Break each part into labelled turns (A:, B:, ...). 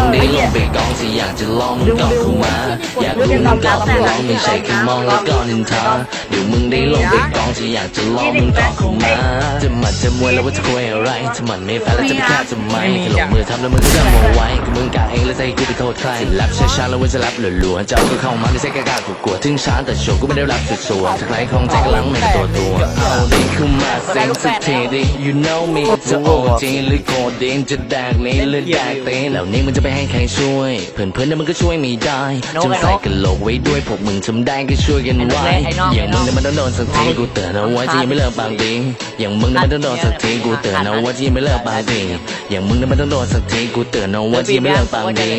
A: ้อา
B: อ๋
A: อไปเอาเฮียปี้
C: อยากรู้มึงก็ลองไม่ใช่แค่มองแล้วก็นินทาเดี๋ยวมึงได้ลงไปกองสิอยากจะลองมึงก็เข้ามาอยากรู้มึงก็ลองไม่ใช่แค่มองแล้วก็นินทาเดี๋ยวมึงได้ลงไปกองสิอยากจะลองมึงก็เข้ามาจะหมัดจะมวยแล้วว่าจะคุยอะไรถ้ามันไม่แฟร์แล้วจะไปฆ่าทำไมแค่ลงมือทำแล้วมึงก็จำเอาไว้ก็มึงกะเองแล้วจะให้กูไปโทษใครแรปช้าๆแล้วว่าจะแรปหลัวๆจะเอาก็เข้ามาไม่ใช่แค่กล้ากลัวถึงช้าแต่โชว์กูไม่ได้รับสุดสัวถ้าใครคลองใจก็ล้างไม่ตัวตัวเอาดิเข้ามาเซ็งสักทีดิ you know me จะโอจีหรือโกรธเดนจะแดกเละหรือแดกเต้นแล้วนี่มึงจะไปให้ใครช่วย เพื่อนเพื่อนๆเนี่ยมันก็ช่วยไม่ได้จงใส่กันโหลกไว้ด้วยพวกมึงทำได้ก็ช่วยกันไว้ อย่างมึงเนี่ยมันต้องโดนสักทีกูเตือนเอาไว้ที่ยังไม่เลิกปากดีอย่างมึงเนี่ยมันต้องโดนสักทีกูเตือนเอาไว้ที่ยังไม่เลิกปากดีอย่างมึงเนี่ยมันต้องโดนสักทีกูเตือนเอาไว้ที่ยังไม่เลิกปากดี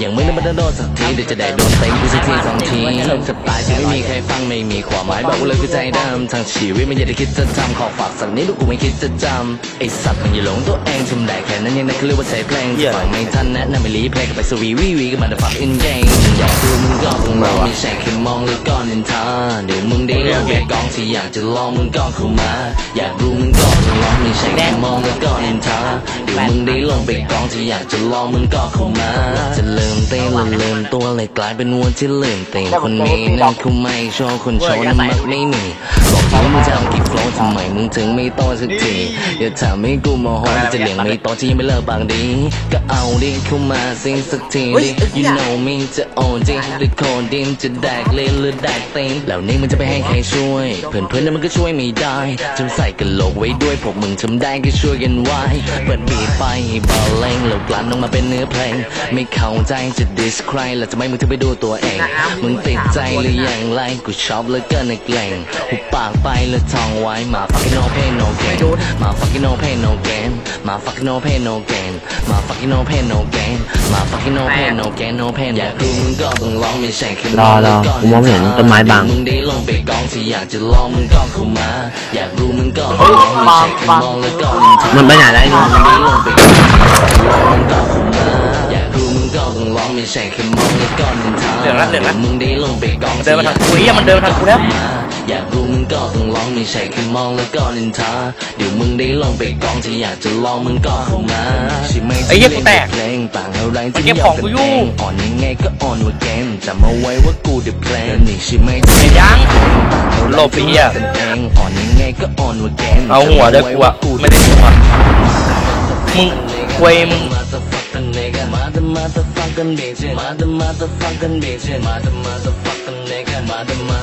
C: อย่างมึงเนี่ยมันต้องโดนสักทีเดี๋ยวจะได้โดนเต็งกูสักทีสองทีสไตล์ที่ไม่มีใครฟังไม่มีความหมายบอกกูเลยคือใจดำทางชีวิตไม่อยากจะคิดจะจำขอฝากสักนิดว่ากูไม่คิดจะจำไอสัตว์มันอย่าหลงตัวเองทำได้แค่นั้นยังได้คือเรียกว่าใช้เพลงฟังไม่ทันแนะนำไม่รีเพลงก็ไปสวีวีวีกันมาเดี๋ยวฟังอินเกมอยากดูมึงก็ต้องลองไม่ใช่แค่มองแล้วก็นินทาเดี๋ยวมึงได้ลองแกกองที่อยากจะลองมึงก็เข้ามา อยากรู้มึงก็ต้องลองไม่ใช่แค่มองแล้วก็นินทาเดี๋ยวมึงได้ลองไปกองที่อยากจะลองมึงก็เข้ามา จะเริ่มเต้นแล้วเริ่มตัวเลยกลายเป็นวัวที่เริ่มเต้นคนนี้นั่นเขาไม่ชอบคนโชว์นั้นมักไม่มีบอกว่ามึงจะเอากี่โฟล์ทำไมมึงถึงไม่โตสักทีอย่าถามให้กูโมโหจะเลี้ยงไม่โตที่ยังไม่เลิกบางดีก็เอาดิเข้ามาสิสักทีดิ you know me จะโอนจริงหรือโคนดินจะแดกเล่นหรือแดกเต็มแล้วนี่มันจะไปให้ใครช่วย เพื่อนเพื่อนๆนั้นมันก็ช่วยไม่ได้จงใส่กันโหลกไว้ด้วยพวกมึงทำได้ก็ช่วยกันไว้เปิดบีท ไปให้เบาเล่งแล้วกลั่นออกมาเป็นเนื้อเพลง ไม่เข้าใจจะดิสใครแล้วจะไม่มึงถึงไปดูตัวเอง มึงติดใจหรือยังไรกูชอบเหลือเกินในเกรงหุบปากไปแล้วท่องไว้มา fucking no pain no gain มา fucking no pain no gain มา fucking no pain no gain มา fucking no pain no gain มา fucking no pain no gain no pain อยากรู้มึงก็ต้องลองไม่ใช่แค่
B: รอรอกูมองไม่เห็นต้นไม้บัง
C: มึงได้ลองไปกองที่อยากจะลองมึงก็เข้ามา อยากรู้มึงก็ลองไม่ใช่แค่มองแล้วก็นินทา
B: มันไปไหนแล้วไอ้น้อง
C: มึงได้ลองไปกองที่อยากจะลองมึงก็เข้ามาอยากรู้มึงก็ต้องลองไม่ใช่แค่มองแล้วก็นินทา
D: เดี๋ยวนะเดี๋ยวนะ
C: มึงได้ลองไปกอง
D: เดินมาทางกูเหี้ยมันเดินมาทางกูแล้ว
C: อยากรู้มึงก็ต้องลองไม่ใช่แค่มองแล้วก็นินทาเดี๋ยวมึงได้ลองไปกองที่อยากจะลองมึงก็เข้ามาใช่ไหม
D: ไอ้เหี้ยกูแตก
C: เพลงต่างอะไร
D: มัน
C: ที่
D: เก็บของกูอยู่
C: อ่อนยังไงก็อ่อนกว่าเกมจำเอาไว้ว่ากูเดือดเพลงนี่ใช่ไหมที่
D: ไอ้ยังโลภไอ้เหี้ย
C: กันเองอ่อนยังไงก็อ่อนกว่าเกม
D: เอาหัวเด้อกูอะไม่ได้หัวมึงเว้ยมึง
C: Motherfucking nigga Mother motherfucking bitch Mother motherfucking bitch Mother motherfucking nigga Mother mother